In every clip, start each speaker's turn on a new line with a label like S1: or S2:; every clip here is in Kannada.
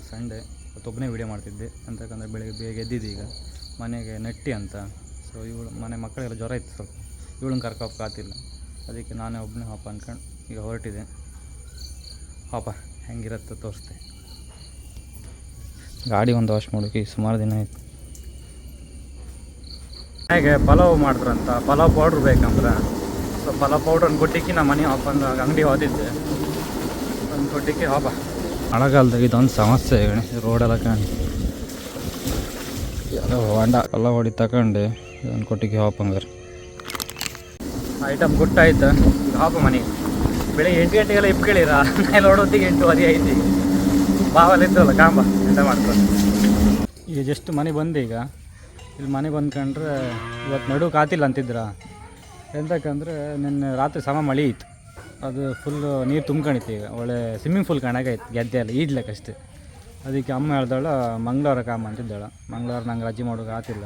S1: ಇವತ್ತು ಸಂಡೇ ಇವತ್ತೊಬ್ಬನೇ ವೀಡಿಯೋ ಮಾಡ್ತಿದ್ದೆ. ಅಂತಕ್ಕಂದ್ರೆ ಬೆಳಗ್ಗೆ ಬೇಗ ಎದ್ದಿದ್ದೆ ಈಗ. ಮನೆಗೆ ನೆಟ್ಟಿ ಅಂತ. ಸೊ ಇವಳು ಮನೆ ಮಕ್ಕಳೆಲ್ಲ ಜ್ವರ ಇತ್ತು ಸ್ವಲ್ಪ. ಇವಳನ್ನ ಕರ್ಕೋಕೆ ಕಾತಿಲ್ಲ ಅದಕ್ಕೆ ನಾನೇ ಒಬ್ಬನೇ ಹಾಪ ಅಂದ್ಕೊಂಡು ಈಗ ಹೊರಟಿದೆ ಹಾಪ ಹೆಂಗಿರತ್ತೆ ತೋರಿಸ್ತೆ. ಗಾಡಿ ಒಂದು ವಾಶ್ ಮಾಡೋಕೆ ಸುಮಾರು ದಿನ ಆಯ್ತು. ಹೇಗೆ ಪಲಾವ್ ಮಾಡಿದ್ರಂತ. ಪಲಾವ್ ಪೌಡ್ರ್ ಬೇಕಂದ್ರೆ. ಸೊ ಪಲಾವ್ ಪೌಡ್ರ್ ಒಂದು ಗುಡ್ಡಿಕ್ಕಿ ನಮ್ಮ ಮನೆ ಹಾಪಂದು ಅಂಗಡಿ ಹೋದಿದ್ದೆ. ಒಂದು ಗುಡ್ಡಿಕ್ಕಿ ಹಾಪ ಮಳೆಗಾಲದಾಗ ಇದೊಂದು ಸಮಸ್ಯೆ ರೋಡೆಲ್ಲ ಕಾಣಿ ಹೊಂಡ ಎಲ್ಲ ಹೊಡಿ ತಗೊಂಡು ಇದೊಂದು ಕೊಟ್ಟಿಗೆ ಹಾಪಂಗಾರ ಐಟಮ್ ಗುಟ್ಟಾಯ್ತು ಹಾಪ ಮನೆ. ಬೆಳಿಗ್ಗೆ ಎಂಟು ಗಂಟೆಗೆಲ್ಲ ಇಪ್ಕೇಳಿರ ನಾನು ನೋಡೋತ್ತಿಗೆ ಎಂಟು ಅದೇ ಐತಿ. ಬಾವಲ್ಲಿ ಇದ್ದಲ್ಲ ಕಾಂಬ ಎಂತ ಮಾಡ್ಕೊಂಡು ಈಗ ಜಸ್ಟ್ ಮನೆ ಬಂದೆ ಈಗ. ಇಲ್ಲಿ ಮನೆ ಬಂದ್ಕೊಂಡ್ರೆ ಇವತ್ತು ನಡು ಕಾತಿಲ್ಲ ಅಂತಿದ್ರ? ಎಂತಕ್ಕಂದ್ರೆ ನಿನ್ನೆ ರಾತ್ರಿ ಸಮ ಮಳೆ ಇತ್ತು. ಅದು ಫುಲ್ಲು ನೀರು ತುಂಬ್ಕೊಂಡಿತ್ತು ಈಗ. ಒಳ್ಳೆ ಸ್ವಿಮ್ಮಿಂಗ್ ಫೂಲ್ ಕಾಣಾಗೈತೆ ಗೆದ್ದೆ ಈಡ್ಲಿಕ್ಕೆ ಅಷ್ಟೇ. ಅದಕ್ಕೆ ಅಮ್ಮ ಹೇಳ್ದಾಳು ಮಂಗಳವಾರ ಕಾಮ ಅಂತಿದ್ದಾಳೆ. ಮಂಗಳವಾರ ನಂಗೆ ರಜೆ ಮಾಡೋಕೆ ಆತಿಲ್ಲ.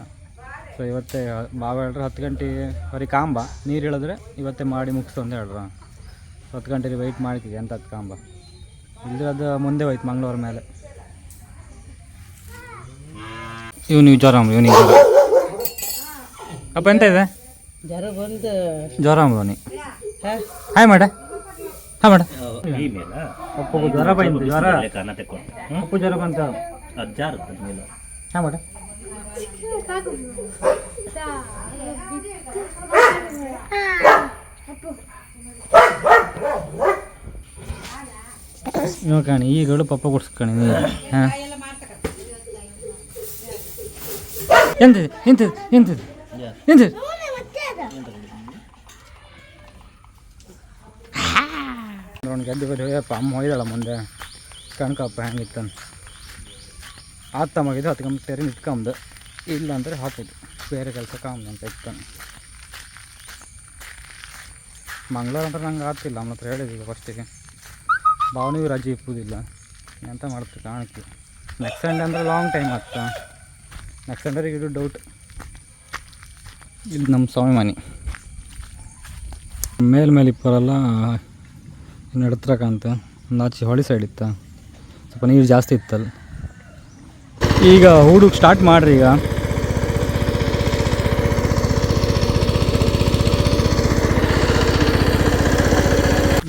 S1: ಸೊ ಇವತ್ತೇ ಬಾವ ಹೇಳ್ರೆ ಹತ್ತು ಗಂಟೆಗೆ ಬರೀ ಕಾಂಬ. ನೀರು ಇಳಿದ್ರೆ ಇವತ್ತೇ ಮಾಡಿ ಮುಗಿಸು ಅಂತ ಹೇಳ್ರ ಹತ್ತು ಗಂಟೆಗೆ ವೆಯ್ಟ್ ಮಾಡ್ತೀವಿ ಅಂತ ಅದು ಕಾಂಬ. ಇಲ್ಲದ್ರೆ ಅದು ಮುಂದೆ ಹೋಯ್ತು ಮಂಗಳವಾರ ಮೇಲೆ. ಇವನು ಜ್ವರ ಇವನಿಗೆ ಜ್ವರ. ಅಪ್ಪ ಎಂತ ಇದೆ?
S2: ಜ್ವರ ಬಂದು
S1: ಜ್ವರ? ಹಾಯ್ ಮಾಡ. ಮಾಡ
S3: ಈ ಮೇಲ
S1: ಅಪ್ಪಗೂ ಜ್ವರ ಬಂತು ಜ್ವರ.
S3: ಕಾನ ತೆಕ್ಕೊಂಡು.
S1: ಅಪ್ಪು ಜ್ವರ ಬಂತ?
S3: ಅಜ್ಜಾರ ಮೇಲೆ.
S1: ಹಾಯ್ ಮಾಡ ಇವ ಕಾಣಿ ಈಗಳು ಪಪ್ಪ ಕೊಡ್ಸ್ಕಣಿ ನೀರು ಹಾಂ. ಎಂತಿದೆ ಎಂತಿದೆ ಎಂತಿದೆ ಎಂತಿದೆ ನೋಡಿ ಗೆದ್ದು ಬರೀ ಅಮ್ಮ ಹೋಯ್ದಾಳ ಮುಂದೆ. ಕಣ್ಕಪ್ಪ ಹೆಂಗಿತ್ತಂತ ಆತ ಮಗಿದು ಹತ್ಕೊಂಬ ಸೇರಿ ನಿಂತ್ಕೊಂಬದು ಇಲ್ಲ ಅಂದರೆ ಹಾಕೋದು. ಬೇರೆ ಕೆಲಸ ಕಾಮ್ದು ಅಂತ ಇತ್ತಾನೆ. ಮಂಗ್ಳೂರು ಅಂದ್ರೆ ನಂಗೆ ಆಗ್ತಿಲ್ಲ ನಮ್ಮ ಹತ್ರ ಹೇಳಿದ್ದೀವಿ ಫಸ್ಟಿಗೆ ಭಾವನೆಯೂ ರಜೆ ಇಪ್ಪುದಿಲ್ಲ. ಎಂತ ಮಾಡ್ತೀವಿ ಕಾಣಕ್ಕೆ ನೆಕ್ಸ್ಟ್ ಸಂಡೇ ಅಂದರೆ ಲಾಂಗ್ ಟೈಮ್ ಆಗ್ತಾ ನೆಕ್ಸ್ಟ್ ಸಂಡೇ ಇದು ಡೌಟ್ ಇಲ್ಲಿ ನಮ್ಮ ಸ್ವಾಮಿ ಮನೆ ಮೇಲ್ಮೇಲೆ ಇಪ್ಪರಲ್ಲ ನಡ್ತ್ರಕಂತ ಒಂದು ಆಚೆ ಹೊಳಿ ಸೈಡ್ ಇತ್ತ. ಸ್ವಲ್ಪ ನೀರು ಜಾಸ್ತಿ ಇತ್ತಲ್ಲ. ಈಗ ಹೂಡುಕ್ ಸ್ಟಾರ್ಟ್ ಮಾಡ್ರಿ ಈಗ.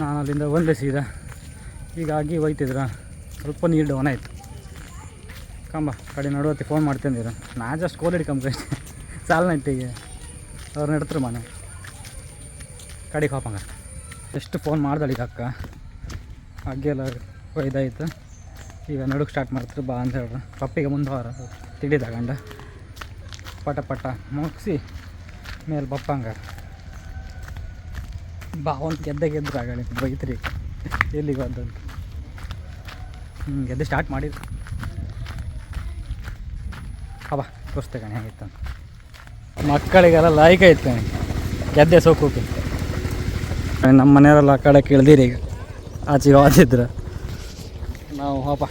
S1: ನಾನು ಅಲ್ಲಿಂದ ಒಂದೇ ಸೀದಾ. ಹೀಗಾಗಿ ಹೋಯ್ತಿದ್ರ. ಸ್ವಲ್ಪ ನೀರು ಡೌನ್ ಆಯಿತು. ಕಂಬ, ಕಡೆ ನಡುವತ್ತಿ ಫೋನ್ ಮಾಡ್ತಂದಿರ ನಾ ಜಸ್ಟ್ ಕೋಲ್ ಹಿಡ್ಕೊಂಬ ಸಾಲ ನಟ್ಟಿಗೆ ಅವ್ರು ನಡ್ತಾರೆ ಮನೆ ಕಡೆಗೆ ಹೋಪಂಗ ಎಷ್ಟು ಫೋನ್ ಮಾಡ್ದಳೀಗ ಅಕ್ಕ? ಅಕ್ಕ ಹಾಗೆಲ್ಲ ಒಯ್ದಾಯ್ತು. ಈಗ ನಡುಕ್ ಸ್ಟಾರ್ಟ್ ಮಾಡ್ತಾರೆ, ಬಾ ಅಂತ ಹೇಳ್ರ. ಪಪ್ಪಿಗೆ ಮುಂದೆ ಹೊರ ತಿಳಿ ತಗೊಂಡ ಪಟ ಪಟ. ಮುಗಿಸಿ, ಮೇಲೆ ಬಪ್ಪಂಗ. ಬಾ, ಒಂದು ಗೆದ್ದ ಗೆದ್ದರು ಆಗಲಿ ಬೈತ್ರಿ ಎಲ್ಲಿಗೆ ಬಂದಂತ ಹ್ಞೂ ಗೆದ್ದೆ ಸ್ಟಾರ್ಟ್ ಮಾಡಿದ್ರು ಹಬ್ಬ ತೋರಿಸ್ತೆ ಕಣೆ ಹೆಂಗಿತ್ತು ಮಕ್ಕಳಿಗೆಲ್ಲ ಲೈಕ್ ಆಯ್ತು ಗೆದ್ದೆ ಸೋಕೋಕೆ ನಮ್ಮ ಮನೆಯವರೆಲ್ಲ ಆ ಕಡೆ ಕೇಳ್ದಿರಿ ಈಗ. ಆಚೆಗೆ ಹೋದಿದ್ರೆ ನಾವು ಹೋಪ.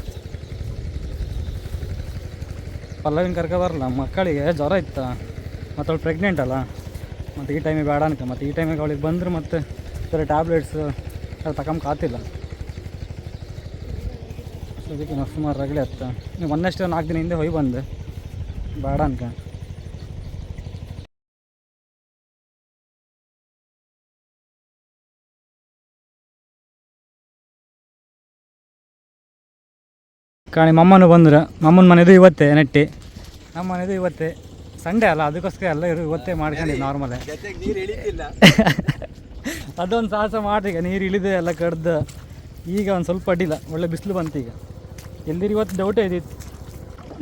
S1: ಪಲ್ಲವಿನ ಕರ್ಕೊ ಬರಲ್ಲ, ಮಕ್ಕಳಿಗೆ ಜ್ವರ ಇತ್ತ, ಮತ್ತು ಅವಳು ಪ್ರೆಗ್ನೆಂಟ್ ಅಲ್ಲ, ಮತ್ತು ಈ ಟೈಮಿಗೆ ಬೇಡ ಅನ್ಕ, ಮತ್ತು ಈ ಟೈಮಿಗೆ ಅವಳಿಗೆ ಬಂದರು ಮತ್ತು ಬೇರೆ ಟ್ಯಾಬ್ಲೆಟ್ಸ್ ಅದು ತಗೊಂಬ ಕಾತಿಲ್ಲ. ಅದಕ್ಕೆ ಸುಮಾರು ರಗಳೆ ಹತ್ತ ನೀವು ಒಂದಷ್ಟು ನಾಲ್ಕು ದಿನ ಹಿಂದೆ ಹೋಗಿ ಬಂದೆ. ಬೇಡ ಅನ್ಕ. ಕಾಣಿ ಮಮ್ಮನು ಬಂದ್ರೆ. ಮಮ್ಮನ ಮನೆದು ಇವತ್ತೇ ನೆಟ್ಟಿ. ನಮ್ಮ ಮನೆಯದು ಇವತ್ತೇ. ಸಂಡೇ ಅಲ್ಲ, ಅದಕ್ಕೋಸ್ಕರ ಎಲ್ಲ ಇರು ಇವತ್ತೇ ಮಾಡ್ಕೊಂಡು ನಾರ್ಮಲೇ ಅದೊಂದು ಸಾಹಸ ಈಗ, ನೀರು ಇಳಿದೆ, ಎಲ್ಲ ಕಡ್ದು. ಈಗ ಒಂದು ಸ್ವಲ್ಪ ಅಡ್ಡಿಲ್ಲ, ಒಳ್ಳೆ ಬಿಸಿಲು ಬಂತು ಈಗ. ಎಲ್ದಿರಿ ಇವತ್ತು ಡೌಟೇ ಇದ್ದಿತ್ತು?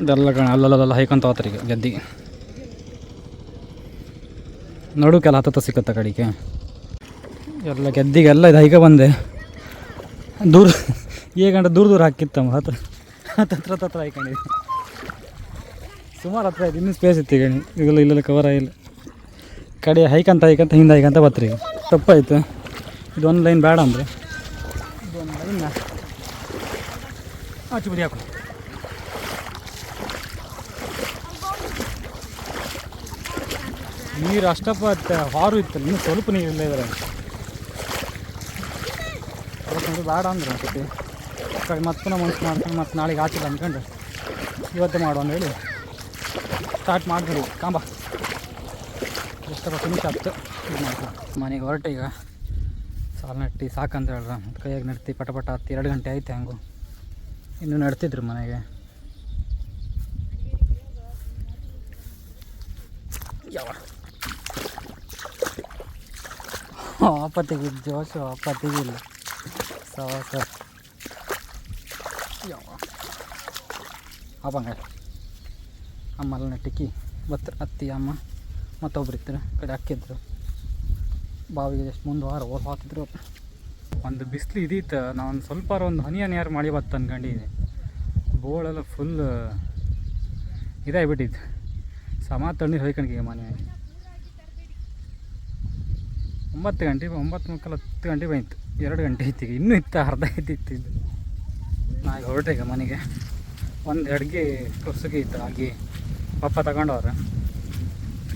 S1: ಇದೆಲ್ಲ ಕಣ ಅಲ್ಲಲ್ಲ ಹೈಕೊಂತ ಹೋತ್ರಿ ಈಗ ಗದ್ದಿಗೆ. ನಡುಕೆಲ್ಲ ಹತ್ತತ್ತ ಸಿಕ್ಕತ್ತ ಕಡೆಗೆ. ಎಲ್ಲ ಗೆದ್ದಿಗೆಲ್ಲ ಇದು ಹೈಕ ಬಂದೆ. ದೂರ ಈಗ ಗಂಟೆ ದೂರ ದೂರ ಹಾಕಿತ್ತಮ್ಮ ಹತ್ರ ಹತ್ರ ಹಾಕೊಂಡಿದ್ದೆ ಸುಮಾರು ಹತ್ರ ಆಯ್ತು ಇನ್ನೂ ಸ್ಪೇಸ್ ಇತ್ತು ಈಗ. ಇದೆಲ್ಲ ಇಲ್ಲೆಲ್ಲ ಕವರ್ ಆಗಿಲ್ಲ. ಕಡೆ ಹೈಕಂತ ಹೈಕಂತ ಹಿಂದೆ ಹೈಕಂತ ಬತ್ರಿ ತಪ್ಪಾಯ್ತು. ಇದು ಒಂದು ಲೈನ್ ಬೇಡ ಅಂದರೆ. ಇದೊಂದು ಲೈನ್ ಆಚು ಬದಿ ಹಾಕು ನೀರು ಅಷ್ಟಪ್ಪ ಹಾರು ಇತ್ತು ಇನ್ನೂ ಸ್ವಲ್ಪ ನೀರಿಲ್ಲ ಇದ್ರೆ. ಬೇಡ ಅಂದ್ರೆ ಅನ್ಸುತ್ತೆ. ಕಡೆ ಮತ್ತೆ ಪುನಃ ಮನ್ಸು ಮಾಡ್ಕೊಂಡು ಮತ್ತೆ ನಾಳೆಗೆ ಹಾಕಿಲ್ಲ ಅಂದ್ಕೊಂಡು ಇವತ್ತು ಮಾಡು ಹೇಳಿ ಸ್ಟಾರ್ಟ್ ಮಾಡಿಬಿಡಿ. ಕಾಂಬ. ಎಷ್ಟಪ್ಪ ಫಿನಿಶ್ ಆಗ್ತು ಇದು ಮನೆಗೆ ಹೊರಟು ಈಗ. ಸಾಲು ನಟ್ಟಿ ಸಾಕಂತ ಹೇಳ್ರ ಕೈಯಾಗಿ ನಡ್ತಿ ಪಟ ಪಟ ಹತ್ತಿ ಎರಡು ಗಂಟೆ ಆಯ್ತು ಹಂಗು. ಇನ್ನೂ ನಡ್ತಿದ್ರು ಮನೆಗೆ. ಯಾವ ಆಪತ್ತಿಗೆ ಜೋಶ ಜೋಶು ಅಪ್ಪ ಸರ್ ಯಾವ ಅವಂಗ ಅಮ್ಮಲ್ಲ ನಟಿಕಿ ಬತ್ರ ಅತ್ತಿ, ಅಮ್ಮ, ಮತ್ತೊಬ್ರು ಇದ್ರು ಕಡೆ ಹಾಕಿದ್ರು. ಬಾವಿಗೆ ಎಷ್ಟು ಮುಂದೆ ವಾರ ಓರ್ ಹಾಕಿದ್ರು. ಒಂದು ಬಿಸಿಲು ಇದೀತ ನಾನು ಸ್ವಲ್ಪ ಒಂದು ಹನಿ ಹನಿಯಾರು ಮಳೆ ಬತ್ತು ಅನ್ಕೊಂಡಿದ್ದೆ ಬೋಳೆಲ್ಲ ಫುಲ್ ಇದಾಗ್ಬಿಟ್ಟಿತ್ತು. ಸಮ ತಣ್ಣೀರು ಹೋಯ್ಕೊಂಡಿ ಮನೆ. ಒಂಬತ್ತು ಗಂಟೆ, ಒಂಬತ್ತು ಮುಕ್ಕಾಲು ಹತ್ತು ಗಂಟೆ ಬಂತು ಎರಡು ಗಂಟೆ ಐತಿ ಈಗ. ಇನ್ನೂ ಇತ್ತು ಅರ್ಧ ಇದ್ದಿತ್ತು ಇದು. ನಾ ಈಗ ಹೊರಟೆ ಈಗ ಮನೆಗೆ. ಒಂದು ಅಡುಗೆ ಕುಸುಗಿ ಇತ್ತು ಆಗಿ ಪಪ್ಪ ತಗೊಂಡವ್ರ.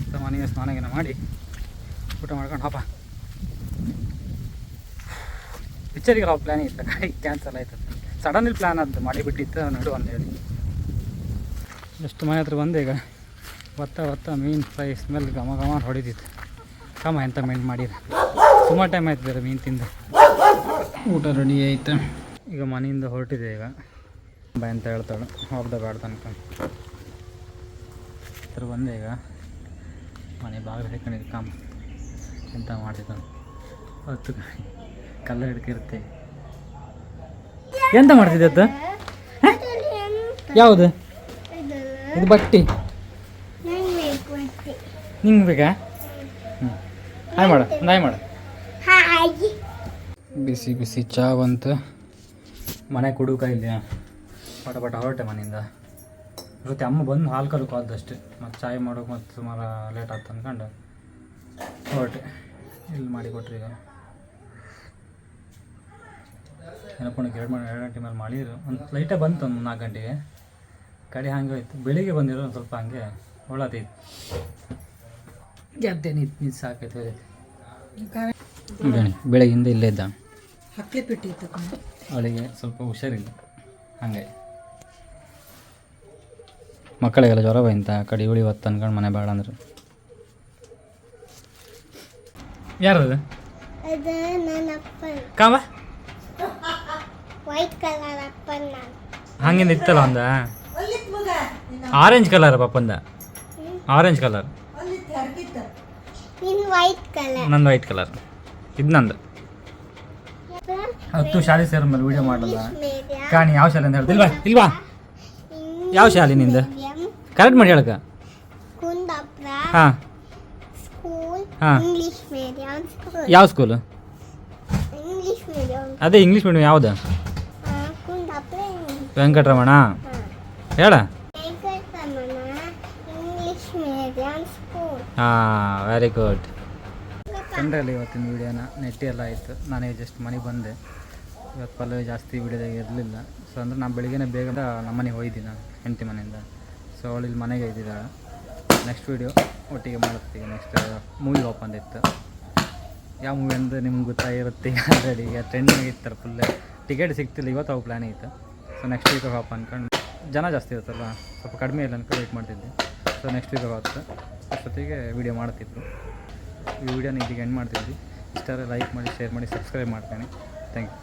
S1: ಸೊ ಮನೆಗೆ ಸ್ನಾನ ಗೀನ ಮಾಡಿ ಊಟ ಮಾಡ್ಕೊಂಡು ಹಬ್ಬ ಪಿಕ್ಚರಿಗೆ ನಾವು ಪ್ಲ್ಯಾನ್ ಇತ್ತು. ಗಾಡಿ ಕ್ಯಾನ್ಸಲ್ ಆಯ್ತು. ಸಡನ್ಲಿ ಪ್ಲ್ಯಾನ್ ಅದು ಮಾಡಿಬಿಟ್ಟಿತ್ತು ನಡು ಒಂದು ಹೇಳಿ. ಎಷ್ಟು ಮನೆ ಹತ್ರ ಬಂದೆ ಈಗ. ಒತ್ತ ಒತ್ತ ಮೀನು ಫ್ರೈ ಸ್ಮೆಲ್ ಘಮ ಘಮ ಹೊಡಿತಿತ್ತು. ಕಮ ಎಂತ ಮೀನು ಮಾಡಿರ ಸುಮಾರು ಟೈಮ್ ಆಯ್ತು ಬೇರೆ ಮೀನು ತಿಂದು. ಊಟ ರೆಡಿ ಆಯ್ತು. ಈಗ ಮನೆಯಿಂದ ಹೊರಟಿದೆ ಈಗ. ಬಾಯ್ ಅಂತ ಹೇಳ್ತಾಳೆ. ಹೋಗ್ದ ಬೇಡ ತನಕ. ಹತ್ರ ಬಂದೆ ಈಗ. ಮನೆ ಬಾಗಿಲು ಹಿಡ್ಕೊಂಡಿದ್ದು. ಕಾಮ. ಎಂತ ಮಾಡ್ತಿದ್ದ? ಹೊತ್ತು ಕಲ್ಲ ಹಿಡ್ಕಿರುತ್ತೆ. ಎಂತ ಮಾಡ್ತಿದ್ದೆ ಅತ್ತ? ಯಾವುದು? ಇದು ಬಟ್ಟಿ. ನಿಂಗೆ ಬೇಕಾ? ಹ್ಞೂ ಹಾಯ್ ಮಾಡು. ಒಂದು ಹಾಯ್. ಮಾಡು ಬಿಸಿ ಬಿಸಿ ಚಾ ಬಂತು. ಮನೆ ಕುಡುಕ ಇಲ್ಲಿ ಪಟ ಪಟ ಹೊರಟೆ ಮನೆಯಿಂದ. ಜೊತೆ ಅಮ್ಮ ಬಂದು ಹಾಲು ಕಲ್ಕು ಆದಷ್ಟೇ ಮತ್ತು ಚಾಯ್ ಮಾಡೋಕೆ ಮತ್ತು ಸುಮಾರು ಲೇಟ್ ಆಯ್ತು ಅಂದ್ಕೊಂಡು ಹೊರಟೆ. ಇಲ್ಲಿ ಮಾಡಿ ಕೊಟ್ರಿ ಈಗ? ಏನಪ್ಪ ಎರಡು ಎರಡು ಗಂಟೆ ಮೇಲೆ ಮಾಡಿದ್ರು. ಒಂದು ಲೈಟೇ ಬಂತು ಒಂದು ನಾಲ್ಕು ಗಂಟೆಗೆ. ಕಡೆ ಹಾಗೆ ಹೋಯ್ತು. ಬೆಳಿಗ್ಗೆ ಬಂದಿರೋ ಒಂದು ಸ್ವಲ್ಪ ಹಂಗೆ ಒಳ್ಳತೈತಿ ಇತ್ತು. ನೀರು ಸಾಕೈತೆ ಗಣಿ ಬೆಳಗಿಂದ ಇಲ್ಲೇ ಇದ್ದ.
S2: ಹಕ್ಕಿ ಪೆಟ್ಟಿ ಇತ್ತು
S1: ಅವಳಿಗೆ ಸ್ವಲ್ಪ ಹುಷಾರಿಲ್ಲ. ಹಾಗೆ. ಮಕ್ಕಳಿಗೆಲ್ಲ ಜ್ವರ ಬಂತ ಕಡೆ ಉಳಿ ಹೊತ್ತು ಅನ್ಕೊಂಡು ಮನೆ ಬೇಡ ಅಂದ್ರು. ಯಾರದು
S4: ಅದು?
S1: ಕಾಮ?
S4: ವೈಟ್ ಕಲರ್ ಅಪ್ಪನ
S1: ಹಂಗಿಂದ ಇತ್ತಲ್ಲ ಒಂದ? ಆರೆಂಜ್ ಕಲರ್ ಪಪ್ಪಂದ ಆರೆಂಜ್ ಕಲರ್
S4: ನಿನ್ ವೈಟ್ ಕಲರ್
S1: ನಂದು ವೈಟ್ ಕಲರ್ ಇದು ನಂದು. ಹತ್ತು ಶಾಲೆ ಸೇರ ಮೇಲೆ ವಿಡಿಯೋ ಮಾಡಲ್ಲ. ಕಾಣಿ ಯಾವ ಶಾಲೆ ಅಂತ ಹೇಳ್ತಿಲ್ವಾ ಇಲ್ವಾ? ಯಾವ ಶಾಲೆ ನಿಂದು? ಕರೆಕ್ಟ್ ಮಾಡಿ ಹೇಳಕ
S4: ಹಾಂ
S1: ಹಾಂ.
S4: ಸ್ಕೂಲ್
S1: ಹಾ.
S4: ಇಂಗ್ಲಿಷ್ ಮೀಡಿಯಂ ಸ್ಕೂಲ್
S1: ಯಾವ ಸ್ಕೂಲು
S4: ಇಂಗ್ಲಿಷ್ ಮೀಡಿಯಂ
S1: ಅದೇ ಇಂಗ್ಲೀಷ್ ಮೀಡಿಯಂ ಯಾವ್ದು? ವೆಂಕಟರಮಣ. ಹೇಳ.
S4: ವೆಂಕಟರಮಣ ಇಂಗ್ಲಿಷ್ ಮೀಡಿಯಂ ಸ್ಕೂಲ್
S1: ಹಾಂ ವೆರಿ ಗುಡ್ ಕಂಡ್ರಲ್ಲ ಇವತ್ತಿನ ವೀಡಿಯೋನ ನೆಟ್ಟಿ ಎಲ್ಲ ಆಯಿತು. ನಾನೇ ಜಸ್ಟ್ ಮನೆಗೆ ಬಂದೆ. ಇವತ್ತು ಪಲ್ಲವಿ ಜಾಸ್ತಿ ಇರಲಿಲ್ಲ. ಸೊ ಅಂದರೆ ನಾನು ಬೆಳಿಗ್ಗೆ ಬೇಗ ನಮ್ಮ ಮನೆಗೆ ಹೋಗಿದ್ದೀನಿ ನಾನು, ಹೆಂಡತಿ ಮನೆಯಿಂದ. ಸೊ ಅವಳು ಇಲ್ಲಿ ಮನೆಗೆ ಇದ್ದಿದ್ದಾಳೆ. ನೆಕ್ಸ್ಟ್ ವೀಡಿಯೋ ಒಟ್ಟಿಗೆ ಮಾಡುತ್ತೀವಿ ನೆಕ್ಸ್ಟ್ ಮೂವಿ ಓಪನ್ ಇತ್ತು. ಯಾವ ಮೂವಿ ಅಂದರೆ ನಿಮ್ಗೆ ಗೊತ್ತಾಗಿರುತ್ತೆ ಆಲ್ರೆಡಿ ಈಗ ಟ್ರೆಂಡಿಂಗ್ ಇರ್ತಾರೆ ಫುಲ್ ಟಿಕೆಟ್ ಸಿಗ್ತಿಲ್ಲ, ಇವತ್ತು ಅವು ಪ್ಲ್ಯಾನ್ ಇತ್ತು. ಸೊ ನೆಕ್ಸ್ಟ್ ವೀಕ್ ಓಪನ್ ಅಂದ್ಕೊಂಡು ಜನ ಜಾಸ್ತಿ ಇರುತ್ತಲ್ಲ ಸ್ವಲ್ಪ ಕಡಿಮೆ ಇಲ್ಲ ಅನ್ಕೊಂಡು ವೆಯ್ಟ್ ಮಾಡ್ತಿದ್ದೆ. ಸೊ ನೆಕ್ಸ್ಟ್ ವೀಕ್ ಹೋಗುತ್ತೆ ಅಷ್ಟೊತ್ತಿಗೆ ವೀಡಿಯೋ ಮಾಡ್ತಿದ್ರು. ಈ ವಿಡಿಯೋನ ಇಲ್ಲಿಗೆ ಎಂಡ್ ಮಾಡ್ತಿದ್ವಿ. ಇಷ್ಟಾದ್ರೆ ಲೈಕ್ ಮಾಡಿ ಶೇರ್ ಮಾಡಿ ಸಬ್ಸ್ಕ್ರೈಬ್ ಮಾಡ್ತೀನಿ. Thank you